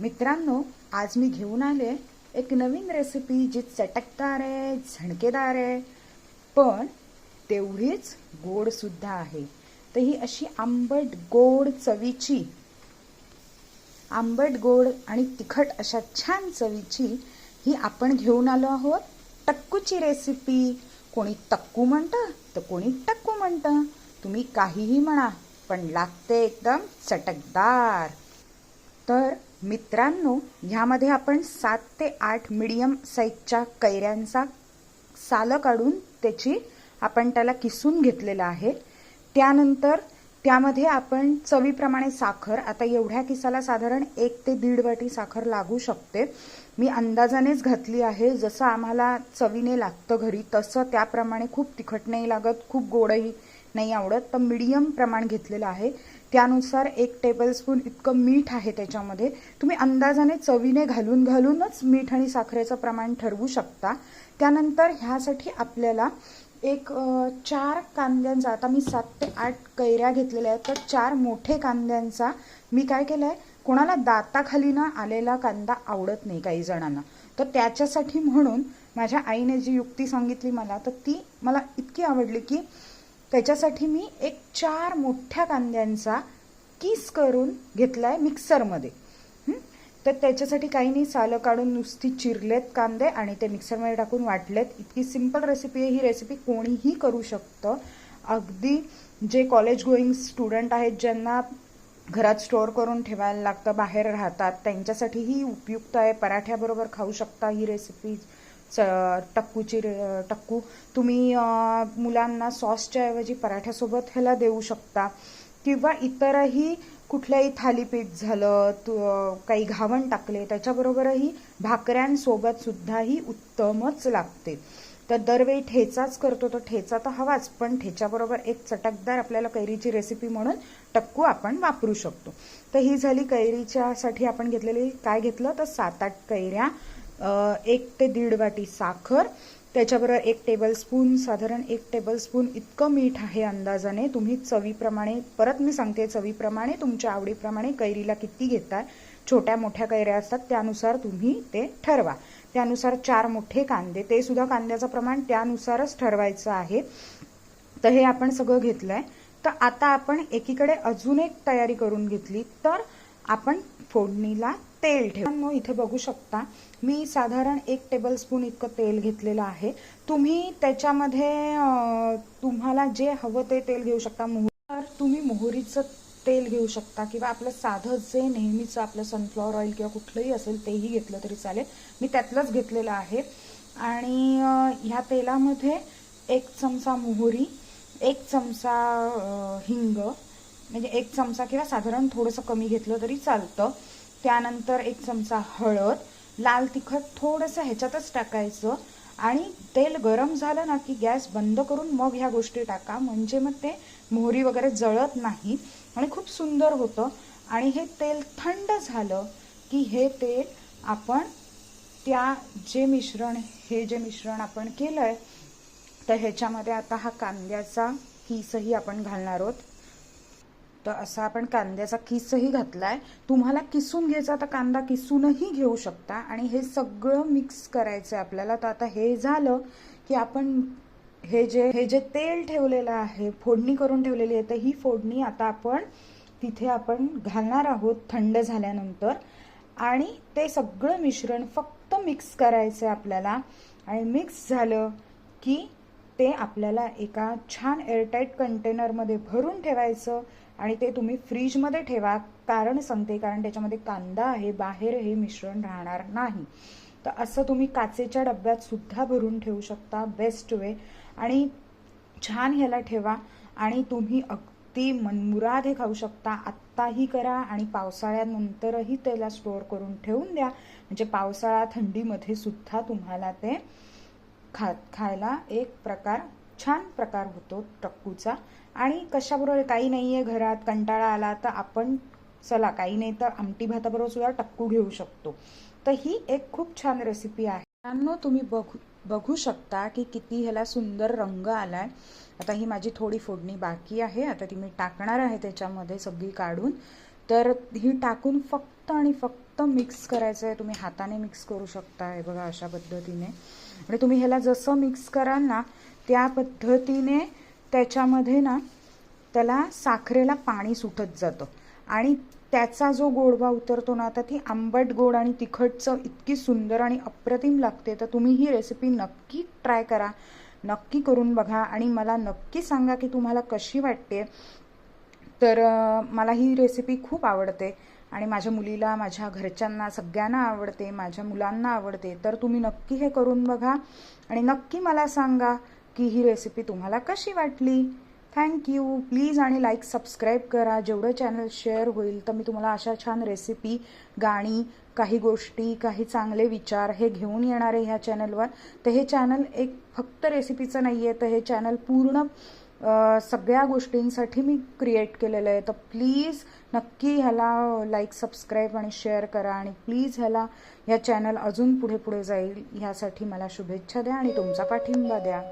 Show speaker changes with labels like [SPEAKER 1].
[SPEAKER 1] मित्रांनो आज मी घेऊन आले एक नवीन रेसिपी जी चटकदार आहे झणकेदार आहे पण तेवढीच गोड सुद्धा आहे. तर ही अशी आंबट गोड चवीची आंबट गोड आणि तिखट अशा छान चवीची ही आपण घेऊन आलो आहोत. टक्कूची रेसिपी कोणी तक्कू म्हणतं तर कोणी टक्कू म्हणतं. तुम्ही काहीही म्हणा पण लागते एकदम चटकदार. तर मित्रांनो ह्यामध्ये आपण सात ते आठ मिडियम साईजच्या कैऱ्यांचा सालं काढून त्याची आपण त्याला किसून घेतलेलं आहे. त्यानंतर त्यामध्ये आपण चवीप्रमाणे साखर आता एवढ्या किसाला साधारण एक ते दीड वाटी साखर लागू शकते. मी अंदाजानेच घातली आहे जसं आम्हाला चवीने लागतं घरी तसं त्याप्रमाणे खूप तिखट नाही लागत खूप गोडही नाही आवडत तर मिडियम प्रमाण घेतलेलं आहे. त्यानुसार एक टेबलस्पून इतकं मीठ आहे त्याच्यामध्ये. तुम्ही अंदाजाने चवीने घालून घालूनच मीठ आणि साखरेचं प्रमाण ठरवू शकता. त्यानंतर ह्यासाठी आपल्याला एक चार कांद्यांचा आता मी सात ते आठ कैऱ्या घेतलेल्या आहेत तर चार मोठे कांद्यांचा मी काय केलं आहे कोणाला दाताखाली ना आलेला कांदा आवडत नाही काही जणांना. तर त्याच्यासाठी म्हणून माझ्या आईने जी युक्ती सांगितली मला तर ती मला इतकी आवडली की त्याच्यासाठी मी एक चार मोठ्या कांद्यांचा किस करून घेतला आहे मिक्सरमध्ये तर त्याच्यासाठी काही नाही सालं काढून नुसती चिरलेत कांदे आणि ते मिक्सरमध्ये टाकून वाटलेत. इतकी सिंपल रेसिपी आहे ही रेसिपी कोणीही करू शकतं. अगदी जे कॉलेज गोईंग स्टुडंट आहेत ज्यांना घरात स्टोअर करून ठेवायला लागतं बाहेर राहतात त्यांच्यासाठीही उपयुक्त आहे. पराठ्याबरोबर खाऊ शकता ही रेसिपी च टक्कूची टक्कू. तुम्ही मुलांना सॉसच्या ऐवजी पराठ्यासोबत ह्याला देऊ शकता. किंवा इतरही कुठल्याही थालीपीठ झालं तू काही घावण टाकले त्याच्याबरोबरही भाकऱ्यांसोबत सुद्धा ही उत्तमच लागते. तर दरवेळी ठेचाच करतो तर ठेचा तर हवाच पण ठेच्याबरोबर एक चटकदार आपल्याला कैरीची रेसिपी म्हणून टक्कू आपण वापरू शकतो. तर ही झाली कैरीच्यासाठी आपण घेतलेली काय घेतलं? तर सात आठ कैऱ्या. एक ते दीड वाटी साखर त्याच्याबरोबर एक टेबलस्पून साधारण एक टेबलस्पून इतकं मीठ आहे अंदाजाने. तुम्ही चवीप्रमाणे परत मी सांगते चवीप्रमाणे तुमच्या आवडीप्रमाणे कैरीला किती घेताय छोट्या मोठ्या कैऱ्या असतात त्यानुसार तुम्ही ते ठरवा. त्यानुसार चार मोठे कांदे ते सुद्धा कांद्याचं प्रमाण त्यानुसारच ठरवायचं आहे. तर हे आपण सगळं घेतलं आहे तर आता आपण एकीकडे अजून एक तयारी करून घेतली. तर आपण फोडणीला तेल ठेव. इथे बघू शकता मी साधारण एक टेबलस्पून इतकं तेल घेतलेलं आहे. तुम्ही त्याच्यामध्ये तुम्हाला जे हवं ते तेल घेऊ शकता. मोहर तुम्ही मोहरीचं तेल घेऊ शकता किंवा आपलं साधं जे नेहमीचं आपलं सनफ्लॉवर ऑइल किंवा कुठलंही असेल तेही घेतलं तरी चालेल. मी त्यातलंच घेतलेलं आहे. आणि ह्या तेलामध्ये एक चमचा मोहरी एक चमचा हिंग म्हणजे एक चमचा किंवा साधारण थोडंसं कमी घेतलं तरी चालतं. त्यानंतर एक चमचा हळद लाल तिखट थोडंसं ह्याच्यातच टाकायचं आणि तेल गरम झालं ना की गॅस बंद करून मग ह्या गोष्टी टाका. म्हणजे मग ते मोहरी वगैरे जळत नाही आणि खूप सुंदर होतं. आणि हे तेल थंड झालं की हे तेल आपण त्या जे मिश्रण हे जे मिश्रण आपण केलं आहे तर ह्याच्यामध्ये आता हा कांद्याचा किसही आपण घालणार आहोत. तर असा आपण कांद्याचा किसही आहे तुम्हाला किसून घ्यायचा तर कांदा किसूनही घेऊ शकता. आणि हे सगळं मिक्स करायचं आहे आपल्याला. तर आता हे झालं की आपण हे जे हे जे तेल ठेवलेलं आहे फोडणी करून ठेवलेली आहे तर ही फोडणी आता आपण तिथे आपण घालणार आहोत थंड झाल्यानंतर. आणि ते सगळं मिश्रण फक्त मिक्स करायचं आहे आपल्याला. आणि मिक्स झालं की ते आपल्याला एका छान एअरटाईट कंटेनरमध्ये भरून ठेवायचं. आणि ते तुम्ही फ्रीजमध्ये ठेवा कारण सांगते कारण त्याच्यामध्ये कांदा आहे बाहेर हे मिश्रण राहणार नाही. तर असं तुम्ही काचेच्या डब्यात सुद्धा भरून ठेवू शकता बेस्ट वे आणि छान ह्याला ठेवा आणि तुम्ही अगदी मनमुराद हे खाऊ शकता. आत्ताही करा आणि पावसाळ्यानंतरही त्याला स्टोअर करून ठेवून द्या. म्हणजे पावसाळा थंडीमध्ये सुद्धा तुम्हाला ते खा खायला एक प्रकार छान प्रकार होतो टक्कूचा. आणि कशाबरोबर काही नाही आहे घरात कंटाळा आला तर आपण चला काही नाही तर आमटी भाताबरोबर सुद्धा टक्कू घेऊ शकतो. तर ही एक खूप छान रेसिपी आहे. त्यांना तुम्ही बघू बघू शकता की किती ह्याला सुंदर रंग आलाय. आता ही माझी थोडी फोडणी बाकी आहे. आता ती मी टाकणार आहे त्याच्यामध्ये सगळी काढून. तर ही टाकून फक्त आणि फक्त फक्त मिक्स करायचं आहे तुम्ही हाताने मिक्स करू शकता. हे बघा अशा पद्धतीने. आणि तुम्ही ह्याला जसं मिक्स कराल ना त्या पद्धतीने त्याच्यामध्ये ना त्याला साखरेला पाणी सुटत जातं. आणि त्याचा जो गोडवा उतरतो ना आता ती आंबट गोड आणि तिखट चव इतकी सुंदर आणि अप्रतिम लागते. तर तुम्ही ही रेसिपी नक्की ट्राय करा. नक्की करून बघा. आणि मला नक्की सांगा की तुम्हाला कशी वाटते. तर मला ही रेसिपी खूप आवडते. आणि माझ्या मुलीला माझ्या घरच्यांना सगळ्यांना आवडते. माझ्या मुलांना आवडते. तर तुम्ही नक्की हे करून बघा. आणि नक्की मला सांगा की ही रेसिपी तुम्हाला कशी वाटली? थँक्यू प्लीज आणि लाईक सबस्क्राईब करा. जेवढं चॅनल शेअर होईल तर मी तुम्हाला अशा छान रेसिपी गाणी काही गोष्टी काही चांगले विचार हे घेऊन येणार आहे ह्या चॅनलवर तर हे चॅनल एक फक्त रेसिपीचं नाही आहे तर हे चॅनल पूर्ण सगळ्या गोष्टींसाठी मी क्रिएट केलेलं आहे. तर प्लीज नक्की ह्याला लाईक सबस्क्राईब आणि शेअर करा आणि प्लीज ह्याला ह्या चॅनल अजून पुढे पुढे जाईल. ह्यासाठी मला शुभेच्छा द्या आणि तुमचा पाठिंबा द्या.